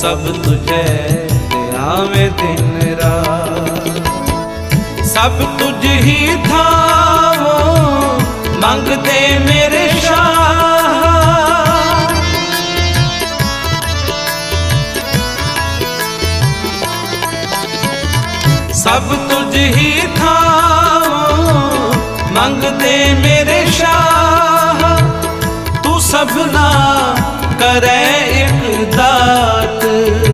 सब तुझे तेरा में दिन रात। सब तुझ ही था वो मंगते मेरे शाह। सब तुझ ही था वो मंगते मेरे शाह। तू सबना करे